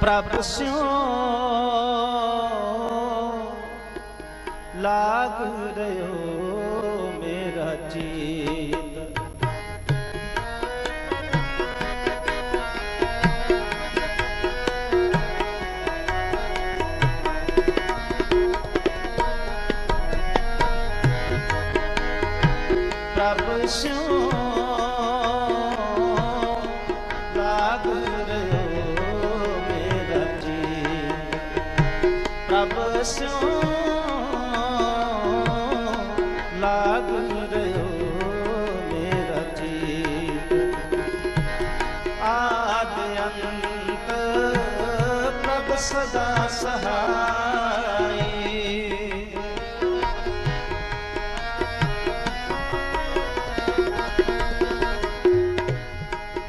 ਪ੍ਰਭ ਸਿਉ। ਲਾਗ ਰਿਓ। ਦਸਿਓ ਲਾਗ ਮੇਰਾ ਜੀ ਆਦ ਅੰਤ ਪ੍ਰਭ ਸਦਾ ਸਹਾਈ।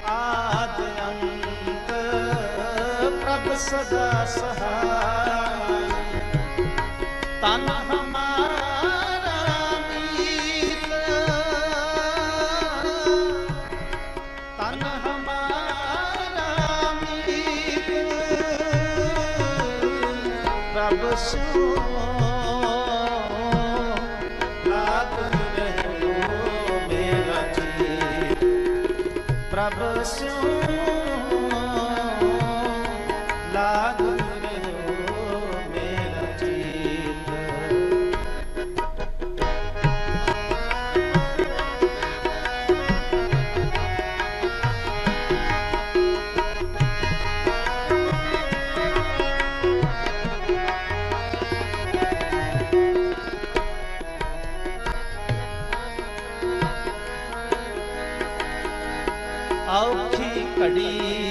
ਆਦ ਅੰਤ ਪ੍ਰਭ ਸਦਾ ਸਹਾਈ। ਤਨ ਹਮਾਰਾ ਮੀਤ। ਤਨ ਹਮਾਰਾ ਮੀਤ। ਪ੍ਰਭ ਸੋ ਪ੍ਰਭ ਸਿਉ ਔਖੀ ਘੜੀ।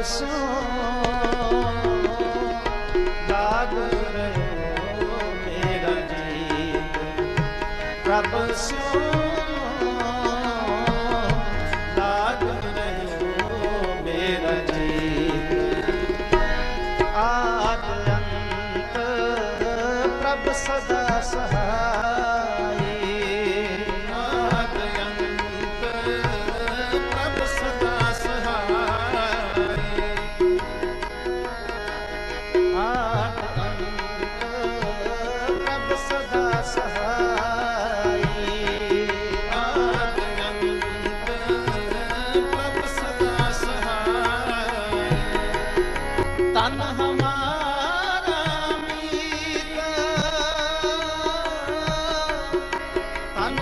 soon.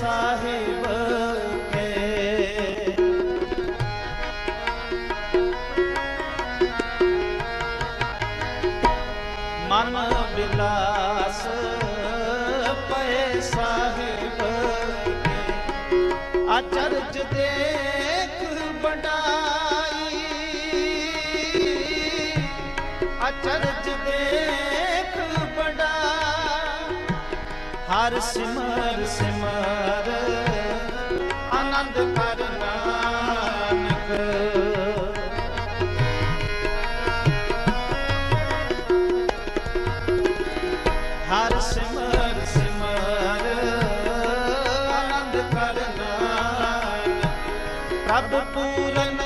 ਸਾਹਿਬ ਮਨ ਬਿਲਾਸ ਸਾਹਿਬ ਕੇ। ਅਚਰਜ ਦੇਖ ਬਟਾਈ ਅਚਰਜ ਦੇਖ ਬਟਾਈ ਹਰ ਸਿਮਰ ਸਿਮਰ ਆਨੰਦ ਕਰ ਹਰ ਸਿਮਰ ਸਿਮਰ ਆਨੰਦ ਕਰ ਪ੍ਰਭ ਪੂਰਨ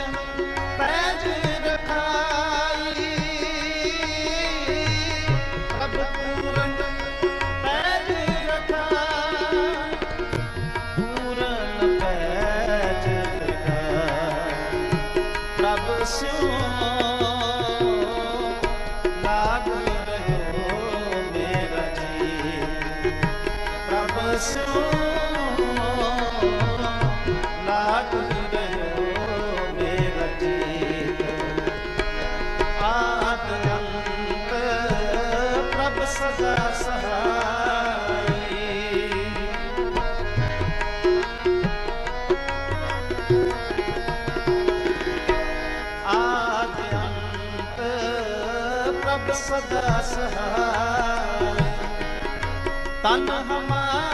ਸਦਾ ਸਹਾਇ ਤਨ ਹਮਾਰਾ